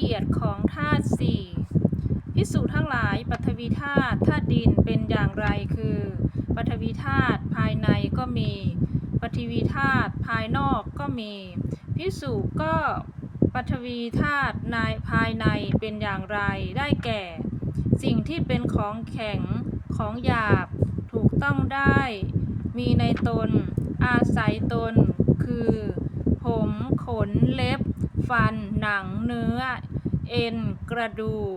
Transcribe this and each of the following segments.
เอียดของธาตุสี่พิสูจน์ทั้งหลายปฐวีธาตุธาตุดินเป็นอย่างไรคือปฐวีธาตุภายในก็มีปฐวีธาตุภายนอกก็มีพิสูจก็ปฐวีธาตุในภายในเป็นอย่างไรได้แก่ สิ่งที่เป็นของแข็งของหยาบถูกต้องได้ มีในตน อาศัยตน คือ ผม ขน เล็บ ฟัน หนัง เนื้อ เอ็น กระดูก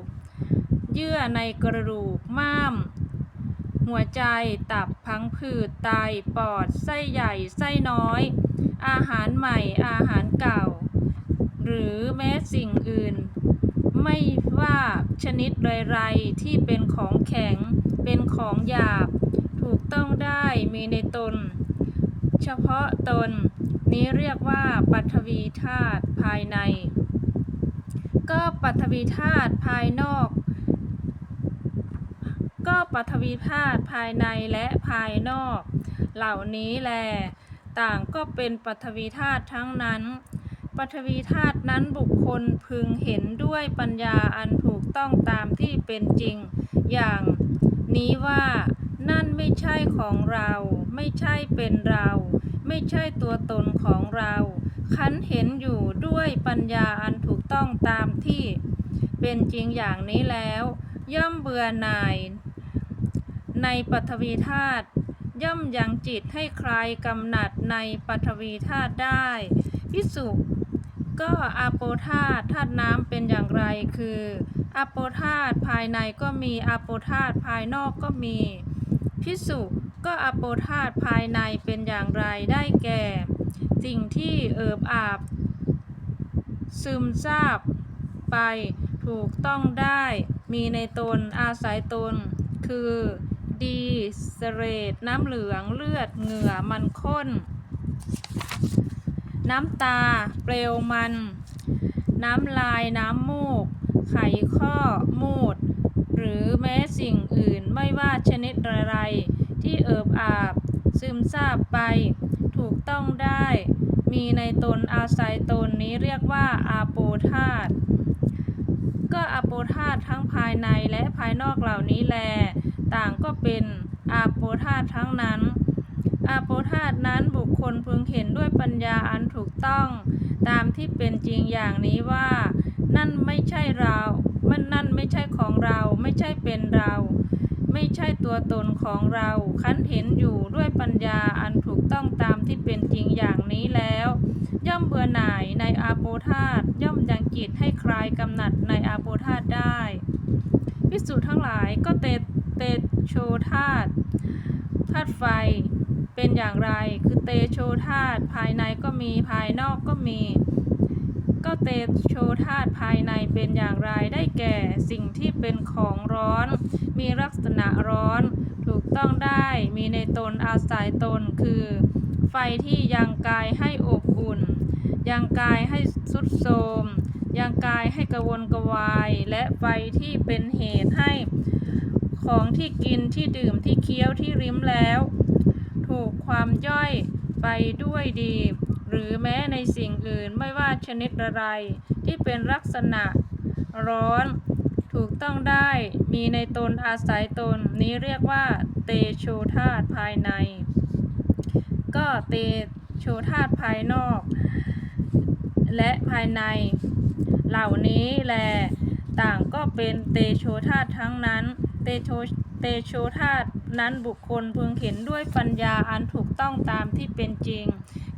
เยื่อในกระดูก ม้าม หัวใจ ตับ พังผืด ไต ปอด ไส้ใหญ่ ไส้น้อย อาหารใหม่ อาหารเก่า หรือแม้สิ่งอื่น ไม่ว่าชนิดไรๆที่เป็นของแข็ง เป็นของหยาบ ถูกต้องได้มีในตน เฉพาะตนนี้เรียกว่าปัทวีธาตุภายใน ก็ปัทวีธาตุภายนอก ก็ปัทวีธาตุภายในและภายนอก เหล่านี้แล ต่างก็เป็นปัทวีธาตุทั้งนั้นปัทวีธาตุนั้นบุคคลพึงเห็นด้วยปัญญาอันถูกต้องตามที่เป็นจริง อย่างนี้ว่านั่นไม่ใช่ของเรา ไม่ใช่เป็นเรา ไม่ใช่ตัวตนของเรา คันเห็นอยู่ด้วยปัญญาอันถูกต้องตามที่เป็นจริงอย่างนี้แล้ว ย่อมเบื่อหน่าย ในปัทวีธาตุย่อมยังจิตให้คลายกำหนัดในปัทวีธาตุได้พิสุก็อาโปธาตุธาตุน้ำเป็นอย่างไรคืออาโปธาตุภายในก็มีอาโปธาตุภายนอกก็มีพิสุก็อาโปธาตุภายในเป็นอย่างไรได้แก่ สิ่งที่เอิบอาบ ซึมซาบไปถูกต้องได้มีในตนอาศัยตน คือดีเสเรดน้ำเหลืองเลือดเหงื่อมันข้น น้ำตาเปลวมัน น้ำลายน้ำมูก ไขข้อมูด หรือแม้สิ่งอื่นไม่ว่าชนิดอะไรที่เอิบอาบ ซึมซาบไป ถูกต้องได้ มีในตนอาศัยตนนี้เรียกว่าอาโปธาตุก็อาโปธาตุทั้งภายในและภายนอกเหล่านี้แล ต่างก็เป็นอาโปธาตุทั้งนั้น อาโปธาตุนั้นบุคคลพึงเห็นด้วยปัญญาอันถูกต้อง ตามที่เป็นจริงอย่างนี้ว่า นั่นไม่ใช่เรา มันนั่นไม่ใช่ของเรา ไม่ใช่เป็นเรา ไม่ใช่ตัวตนของเราคันเห็นอยู่ด้วยปัญญาอันถูกต้องตามที่เป็นจริงอย่างนี้แล้ว ย่อมเบื่อหน่ายในอาโปธาตย่อมยังจิตให้คลายกำหนัดในอาโปธาตได้พิสูจน์ทั้งหลายก็เตเตโชธาตธาตุไฟเป็นอย่างไร คือเตโชธาตภายในก็มีภายนอกก็มี ก็เตโชธาตุภายในเป็นอย่างไรได้แก่ สิ่งที่เป็นของร้อน มีลักษณะร้อน ถูกต้องได้มีในตนอาศัยตนคือ ไฟที่ยังกายให้อบอุ่น ยังกายให้สุดโทมยังกายให้กระวนกระวาย และไฟที่เป็นเหตุให้ของที่กินที่ดื่มที่เคี้ยวที่ริมแล้ว ถูกความย่อยไปด้วยดี หรือแม้ในสิ่งอื่นไม่ว่าชนิดอะไรที่เป็นลักษณะร้อน ถูกต้องได้มีในตนอาศัยตนนี้เรียกว่าเตโชธาตภายใน ก็เตโชธาตภายนอก และภายใน เหล่านี้แลต่างก็เป็นเตโชธาตทั้งนั้น เตโชเตโชธาต นั้นบุคคลพึงเห็นด้วยปัญญาอันถูกต้องตามที่เป็นจริง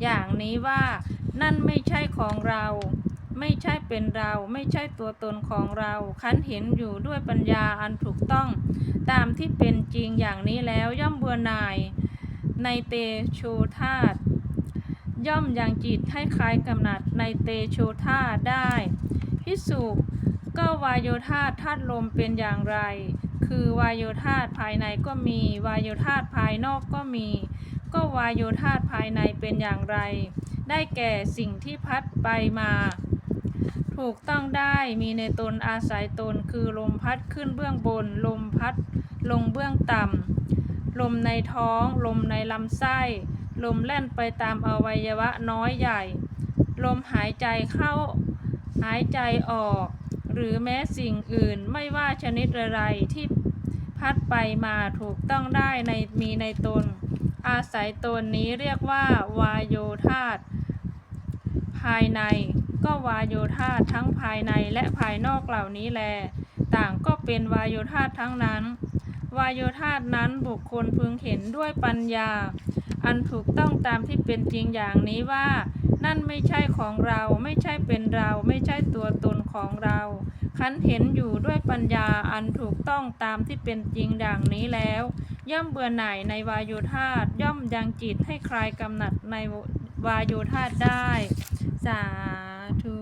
อย่างนี้ว่านั่นไม่ใช่ของเรา ไม่ใช่เป็นเราไม่ใช่ตัวตนของเราคันเห็นอยู่ด้วยปัญญาอันถูกต้อง ตามที่เป็นจริงอย่างนี้แล้วย่อมเบื่อหน่ายในเตโชธาตย่อมยังจิตให้คลายกำหนัดในเตโชธาตได้พิสุก็วายโยธาตธาตุลมเป็นอย่างไร คือวายโยธาตุภายในก็มี วายโยธาตุภายนอกก็มี ก็วายโยธาตุภายในเป็นอย่างไร ได้แก่สิ่งที่พัดไปมา ถูกต้องได้มีในตนอาศัยตนคือลมพัดขึ้นเบื้องบน ลมพัดลงเบื้องต่ำลมในท้อง ลมในลำไส้ ลมแล่นไปตามอวัยวะน้อยใหญ่ ลมหายใจเข้า หายใจออก หรือแม้สิ่งอื่นไม่ว่าชนิดอะไรที่พัดไปมาถูกต้องได้ในมีในตน อาศัยตนนี้เรียกว่าวายโยธาตภายในก็วายโยธาตทั้งภายในและภายนอกเหล่านี้แล ต่างก็เป็นวายโยธาตทั้งนั้น วายโยธาตนั้นบุคคลพึงเห็นด้วยปัญญา อันถูกต้องตามที่เป็นจริงอย่างนี้ว่า นั่นไม่ใช่ของเราไม่ใช่เป็นเราไม่ใช่ตัวตนของเราคันเห็นอยู่ด้วยปัญญาอันถูกต้องตามที่เป็นจริงดังนี้แล้ว ย่อมเบื่อหน่ายในวายุธาตย่อมยังจิตให้คลายกำหนัดในวายุธาตได้ สาธุ